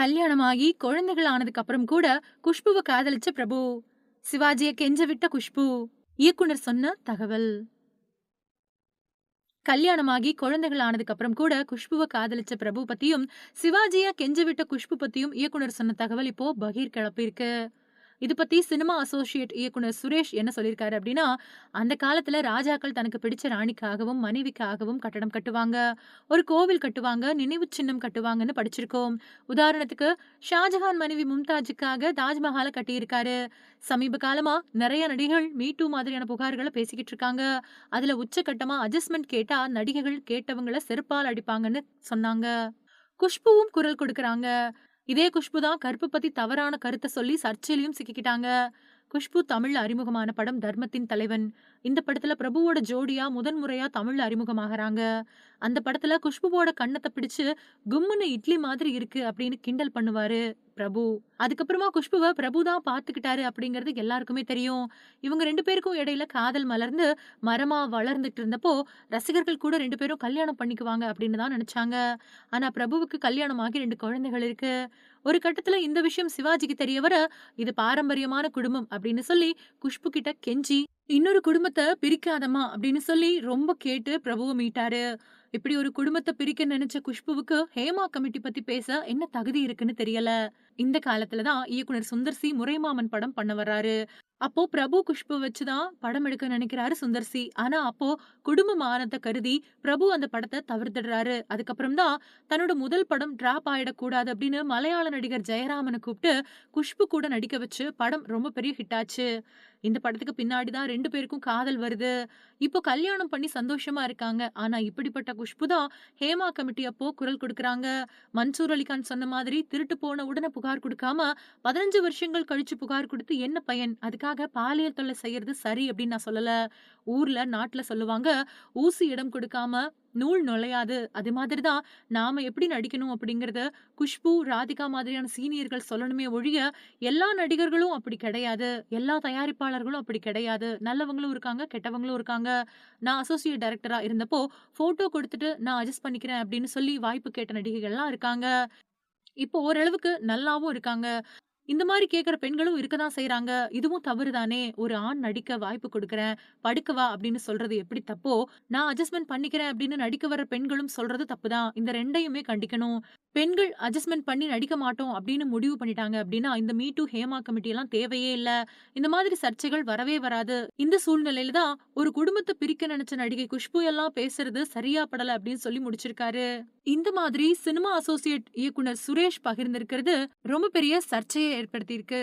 கல்யாணமாகி குழந்தைகள் ஆனதுக்கு அப்புறம் கூட குஷ்புவை காதலிச்ச பிரபு. சிவாஜிய கெஞ்ச விட்ட குஷ்பு. இயக்குனர் சொன்ன தகவல். கல்யாணமாகி குழந்தைகள் ஆனதுக்கு அப்புறம் கூட குஷ்புவை காதலிச்ச பிரபு பத்தியும் சிவாஜியா கெஞ்ச விட்ட குஷ்பு பத்தியும் இயக்குனர் சொன்ன தகவல் இப்போ பகீர் கிளப்பியிருக்கு இது பத்தி சினிமா அசோசியேட் இயக்குனர் சுரேஷ் என்ன சொல்லியிருக்காரு அப்படின்னா அந்த காலத்துல ராஜாக்கள் தனக்கு பிடிச்ச ராணிக்காகவும் மனைவிக்காகவும் கட்டடம் கட்டுவாங்க. ஒரு கோவில் கட்டுவாங்க நினைவு சின்னம் கட்டுவாங்கன்னு படிச்சிருக்கோம். உதாரணத்துக்கு ஷாஜஹான் மனைவி மும்தாஜுக்காக தாஜ்மஹாலை கட்டியிருக்காரு. சமீப காலமா நிறைய நடிகர்கள் மீட்டு மாதிரியான புகார்களை பேசிக்கிட்டு இருக்காங்க. அதுல உச்சகட்டமா அட்ஜஸ்ட்மெண்ட் கேட்டா நடிகைகள் கேட்டவங்கள செருப்பால் அடிப்பாங்கன்னு சொன்னாங்க. குஷ்புவும் குரல் கொடுக்கறாங்க. இதே குஷ்பு தான் கருப்பு பத்தி தவறான கருத்தை சொல்லி சர்ச்சையிலையும் சிக்கிக்கிட்டாங்க. குஷ்பு தமிழ்ல அறிமுகமான படம் தர்மத்தின் தலைவன். இந்த படத்துல பிரபுவோட ஜோடியா முதன்முறையா தமிழ்ல அறிமுகமாகறாங்க. அந்த படத்துல குஷ்புவோட கண்ணத்தை பிடிச்சு கும்முன்னு இட்லி மாதிரி இருக்கு அப்படின்னு கிண்டல் பண்ணுவாரு. பிரபு. அதுக்கப்புறமா குஷ்புவை பிரபு தான் பாத்துக்கிட்டாரு அப்படிங்கிறது எல்லாருக்குமே தெரியும். இவங்க ரெண்டு பேருக்கும் இடையில காதல் மலர்ந்து மரமா வளர்ந்துட்டு இருந்தப்போ ரசிகர்கள் கூட ரெண்டு பேரும் கல்யாணம் பண்ணிக்குவாங்க அப்படின்னு தான் நினைச்சாங்க. ஆனா பிரபுவுக்கு கல்யாணம் ஆகி ரெண்டு குழந்தைகள் இருக்கு. ஒரு கட்டத்துல இந்த விஷயம் சிவாஜிக்கு தெரிய வர இது பாரம்பரியமான குடும்பம் அப்படின்னு சொல்லி குஷ்பு கிட்ட கெஞ்சி இன்னொரு குடும்பத்தை பிரிக்காதம்மா அப்படின்னு சொல்லி ரொம்ப கேட்டு பிரபுவை மீட்டாரு. இப்படி ஒரு குடும்பத்தை பிரிக்க நினைச்ச குஷ்புவுக்கு ஹேமா கமிட்டி பத்தி பேச என்ன தகுதி இருக்குன்னு தெரியல. இந்த காலத்துலதான் இயக்குனர் சுந்தர் சி முறைமாமன் படம் பண்ண வர்றாரு. அப்போ பிரபு குஷ்பு வச்சுதான் படம் எடுக்க நினைக்கிறாரு சுந்தர் சி ஆனா அப்போ குடும்ப மானத்தை கருதி பிரபு அந்த படத்தை தவிர்த்துடுறாரு. அதுக்கப்புறம் தான் தன்னோட முதல் படம் டிராப் ஆயிடக்கூடாது அப்படின்னு மலையாள நடிகர் ஜெயராமனை கூப்பிட்டு குஷ்பு கூட நடிக்க வச்சு படம் ரொம்ப பெரிய ஹிட் ஆச்சு. இந்த படத்துக்கு பின்னாடி தான் ரெண்டு பேருக்கும் காதல் வருது. இப்போ கல்யாணம் பண்ணி சந்தோஷமா இருக்காங்க. ஆனா இப்படிப்பட்ட குஷ்பு தான் ஹேமா கமிட்டி அப்போ குரல் கொடுக்கறாங்க. மன்சூர் அலிகான் சொன்ன மாதிரி திருட்டு போன உடனே புகார் கொடுக்காம பதினஞ்சு வருஷங்கள் கழிச்சு புகார் கொடுத்து என்ன பயன்? அதுக்காக பாலியல் தொல்லை செய்யறது சரி அப்படின்னு நான் சொல்லல. ஊர்ல நாட்டுல சொல்லுவாங்க ஊசி இடம் கொடுக்காம நூல் நுழையாது. அது மாதிரி தான் நாம எப்படி நடிக்கணும் அப்படிங்கிறத குஷ்பு ராதிகா மாதிரியான சீனியர்கள் சொல்லணுமே ஒழிய எல்லா நடிகர்களும் அப்படி கிடையாது. எல்லா தயாரிப்பாளர்களும் அப்படி கிடையாது. நல்லவங்களும் இருக்காங்க கெட்டவங்களும் இருக்காங்க. நான் அசோசியேட் டைரக்டரா இருந்தப்போ போட்டோ கொடுத்துட்டு நான் அட்ஜஸ்ட் பண்ணிக்கிறேன் அப்படின்னு சொல்லி வாய்ப்பு கேட்ட நடிகைகள்லாம் இருக்காங்க. இப்போ ஓரளவுக்கு நல்லாவும் இருக்காங்க. இந்த மாதிரி கேட்குற பெண்களும் இருக்க தான் செய்கிறாங்க இதுவும் தவறுதானே. ஒரு ஆண் நடிக்க வாய்ப்பு கொடுக்கறேன். படுக்கவா அப்படின்னு சொல்றது எப்படி தப்போ? நான் அட்ஜஸ்ட்மெண்ட் பண்ணிக்கிறேன் அப்படின்னு நடிக்க வர பெண்களும் சொல்றது தப்பு தான். இந்த ரெண்டையுமே கண்டிக்கணும். பெண்கள் அட்ஜஸ்ட்மெண்ட் பண்ணி நடிக்க மாட்டோம் அப்படின்னு முடிவு பண்ணிட்டாங்க அப்படின்னா இந்த மீ டூ ஹேமா கமிட்டி எல்லாம் தேவையே இல்ல. இந்த மாதிரி சர்ச்சைகள் வரவே வராது. இந்த சூழ்நிலையில தான் ஒரு குடும்பத்தை பிரிக்க நினைச்ச நடிகை குஷ்பு எல்லாம் பேசுறது சரியா படல அப்படின்னு சொல்லி முடிச்சிருக்காரு. இந்த மாதிரி சினிமா அசோசியேட் இயக்குனர் சுரேஷ் பகிர்ந்திருக்கிறது ரொம்ப பெரிய சர்ச்சையை ஏற்படுத்தியிருக்கு.